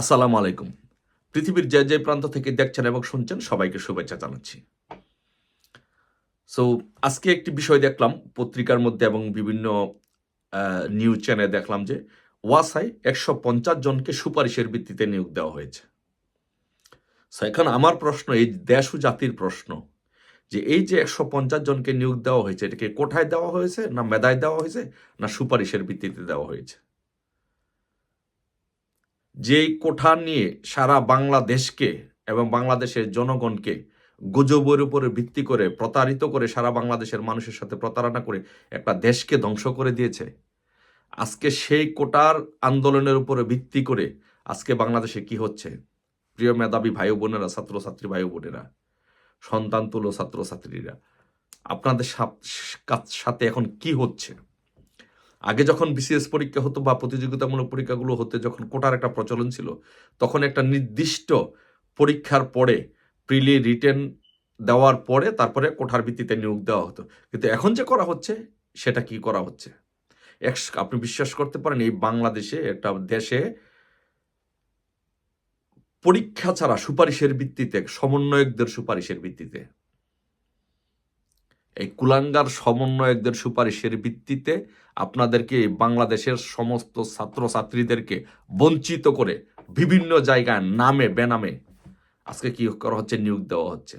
আসসালামু আলাইকুম। পৃথিবীর যে যে প্রান্ত থেকে দেখছেন এবং শুনছেন, সবাইকে শুভেচ্ছা জানাচ্ছি। সো আজকে একটি বিষয় দেখলাম পত্রিকার মধ্যে এবং বিভিন্ন নিউজ চ্যানেলে দেখলাম যে ওয়াসায় একশো পঞ্চাশ জনকে সুপারিশের ভিত্তিতে নিয়োগ দেওয়া হয়েছে। সো এখন আমার প্রশ্ন, এই দেশ ও জাতির প্রশ্ন যে এই যে একশো পঞ্চাশ জনকে নিয়োগ দেওয়া হয়েছে, এটাকে কোঠায় দেওয়া হয়েছে, না মেধায় দেওয়া হয়েছে, না সুপারিশের ভিত্তিতে দেওয়া হয়েছে? যেই কোঠা নিয়ে সারা বাংলাদেশকে এবং বাংলাদেশের জনগণকে গুজবের উপরে ভিত্তি করে প্রতারিত করে সারা বাংলাদেশের মানুষের সাথে প্রতারণা করে একটা দেশকে ধ্বংস করে দিয়েছে, আজকে সেই কোটার আন্দোলনের উপরে ভিত্তি করে আজকে বাংলাদেশে কি হচ্ছে? প্রিয় মেধাবী ভাই বোনেরা, ছাত্রছাত্রী ভাই বোনেরা, সন্তান তুলো ছাত্রছাত্রীরা, আপনাদের সাথ- সাথে এখন কি হচ্ছে? আগে যখন বিসিএস পরীক্ষা হতো বা প্রতিযোগিতামূলক পরীক্ষাগুলো হতে যখন কোটার একটা প্রচলন ছিল, তখন একটা নির্দিষ্ট পরীক্ষার পরে প্রিলি রিটেন দেওয়ার পরে তারপরে কোঠার ভিত্তিতে নিয়োগ দেওয়া হতো। কিন্তু এখন যে করা হচ্ছে, সেটা কি করা হচ্ছে? এক- আপনি বিশ্বাস করতে পারেন, এই বাংলাদেশে একটা দেশে পরীক্ষা ছাড়া সুপারিশের ভিত্তিতে, সমন্বয়কদের সুপারিশের ভিত্তিতে এই কুলাঙ্গার সমন্বয়কদের সুপারিশের ভিত্তিতে আপনাদেরকে বাংলাদেশের সমস্ত ছাত্রছাত্রীদেরকে বঞ্চিত করে বিভিন্ন জায়গায় নামে, বেনামে আজকে কি করা হচ্ছে, নিয়োগ দেওয়া হচ্ছে?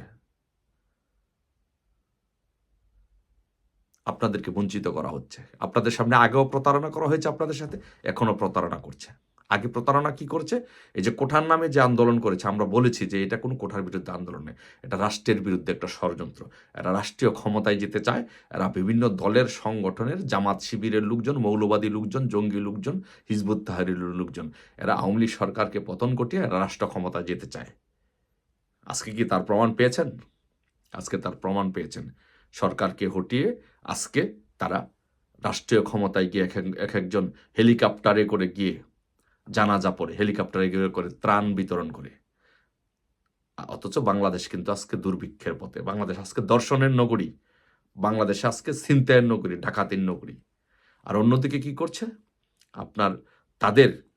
আপনাদেরকে বঞ্চিত করা হচ্ছে। আপনাদের সামনে আগেও প্রতারণা করা হয়েছে আপনাদের সাথে এখনও প্রতারণা করছে। আগে প্রতারণা কি করছে? এই যে কোঠার নামে যে আন্দোলন করেছে, আমরা বলেছি যে এটা কোনো কোঠার বিরুদ্ধে আন্দোলন নয়, এটা রাষ্ট্রের বিরুদ্ধে একটা ষড়যন্ত্র। এরা রাষ্ট্রীয় ক্ষমতায় যেতে চায়, এরা বিভিন্ন দলের সংগঠনের জামাত শিবিরের লোকজন, মৌলবাদী লোকজন, জঙ্গি লোকজন, হিজবুত তাহারির লোকজন, এরা আওয়ামী লীগ সরকারকে পতন ঘটিয়ে এরা রাষ্ট্র ক্ষমতায় যেতে চায়। আজকে কি তার প্রমাণ পেয়েছেন? আজকে তার প্রমাণ পেয়েছেন। সরকারকে হটিয়ে আজকে তারা রাষ্ট্রীয় ক্ষমতায় গিয়ে এক একজন হেলিকপ্টারে করে গিয়ে জানাজা পড়ে, হেলিকপ্টারে গিয়ে করে, ত্রাণ বিতরণ করে। অথচ বাংলাদেশ কিন্তু আজকে দুর্ভিক্ষের পথে। বাংলাদেশ আজকে দর্শনের নগরী। বাংলাদেশ আজকে ছিনতাইয়ের নগরী, ডাকাতির নগরী। আর অন্যদিকে কি করছে? আপনার তাদের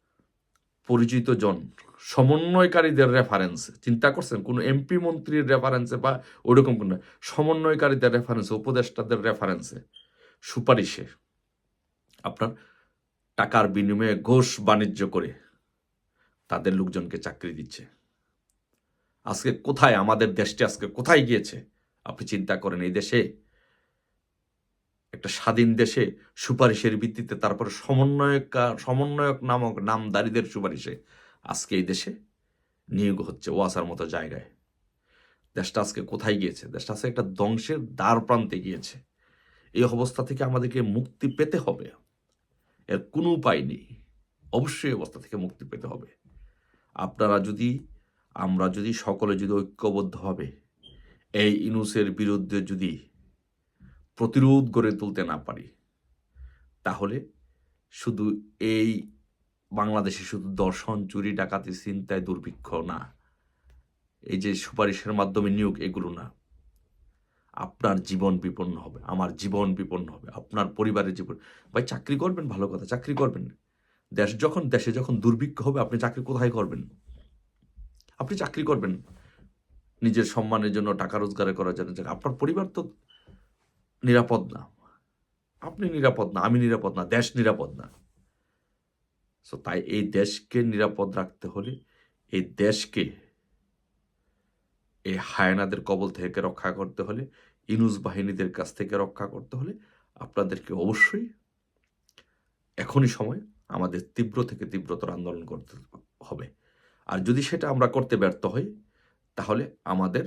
পরিচিত জন, সমন্বয়কারীদের রেফারেন্স চিন্তা করছেন? কোনো এমপি মন্ত্রীর রেফারেন্সে বা ওইরকম কোনো সমন্বয়কারীদের রেফারেন্সে উপদেষ্টাদের রেফারেন্সে সুপারিশে আপনার টাকার বিনিময়ে ঘোষ বাণিজ্য করে তাদের লোকজনকে চাকরি দিচ্ছে। আজকে কোথায় আমাদের দেশটি, আজকে কোথায় গিয়েছে? আপনি চিন্তা করেন, এই দেশে, একটা স্বাধীন দেশে সুপারিশের ভিত্তিতে তারপরে সমন্বয়ক সমন্বয়ক নামক নামদারিদের সুপারিশে আজকে এই দেশে নিয়োগ হচ্ছে ওয়াসার মতো জায়গায়। দেশটা আজকে কোথায় গিয়েছে? দেশটা আজকে একটা ধ্বংসের দ্বার প্রান্তে গিয়েছে। এই অবস্থা থেকে আমাদেরকে মুক্তি পেতে হবে। এর কোনো উপায় নেই। অবশ্যই অবস্থা থেকে মুক্তি পেতে হবে। আপনারা যদি, আমরা যদি সকলে যদি ঐক্যবদ্ধভাবে এই ইনুসের বিরুদ্ধে যদি প্রতিরোধ গড়ে তুলতে না পারি, তাহলে শুধু এই বাংলাদেশে শুধু দর্শন, চুরি, ডাকাতি চিন্তায় দুর্ভিক্ষ না। এই যে সুপারিশের মাধ্যমে নিয়োগ, এগুলো না। আপনার জীবন বিপন্ন হবে, আমার জীবন বিপন্ন হবে, আপনার পরিবারের জীবন। ভাই, চাকরি করবেন? ভালো কথা, চাকরি করবেন। দেশ যখন, দেশে যখন দুর্ভিক্ষ হবে, আপনি চাকরি কোথায় করবেন? আপনি চাকরি করবেন। নিজের সম্মানের জন্য, টাকা রোজগার করার জন্য। আপনার পরিবার তো নিরাপদ না। আপনি নিরাপদ না, আমি নিরাপদ না, দেশ নিরাপদ না। সো তাই এই দেশকে নিরাপদ রাখতে হলে, এই দেশকে, এই হায়নাদের কবল থেকে রক্ষা করতে হলে ইনুস বাহিনীদের কাছ থেকে রক্ষা করতে হলে আপনাদেরকে অবশ্যই এখনই সময় আমাদের তীব্র থেকে তীব্রতর আন্দোলন করতে হবে। আর যদি সেটা আমরা করতে ব্যর্থ হই, তাহলে আমাদের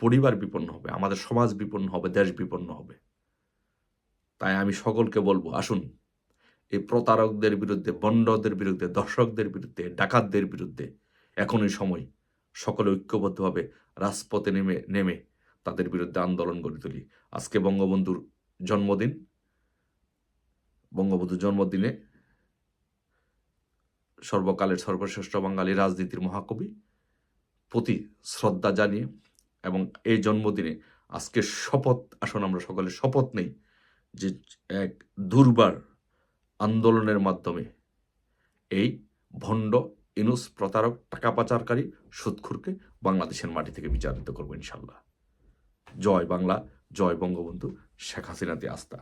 পরিবার বিপন্ন হবে, আমাদের সমাজ বিপন্ন হবে, দেশ বিপন্ন হবে। তাই আমি সকলকে বলব, আসুন, এই প্রতারকদের বিরুদ্ধে বন্ডদের বিরুদ্ধে দর্শকদের বিরুদ্ধে, ডাকাতদের বিরুদ্ধে এখনই সময়, সকলে ঐক্যবদ্ধভাবে রাজপথে নেমে নেমে তাদের বিরুদ্ধে আন্দোলন গড়ে তুলি। আজকে বঙ্গবন্ধুর জন্মদিন। বঙ্গবন্ধুর জন্মদিনে সর্বকালের সর্বশ্রেষ্ঠ বাঙালি রাজনীতির মহাকবি প্রতি শ্রদ্ধা জানিয়ে এবং এই জন্মদিনে আজকে শপথ, আসুন আমরা সকলে শপথ নেই যে এক দুর্বার আন্দোলনের মাধ্যমে এই ভণ্ড, ইনুস প্রতারক, টাকা পাচারকারী সুৎখুরকে বাংলাদেশের মাটি থেকে বিচারিত করব ইনশাল্লাহ। জয় বাংলা জয় বঙ্গবন্ধু শেখ হাসিনাতে আস্থা।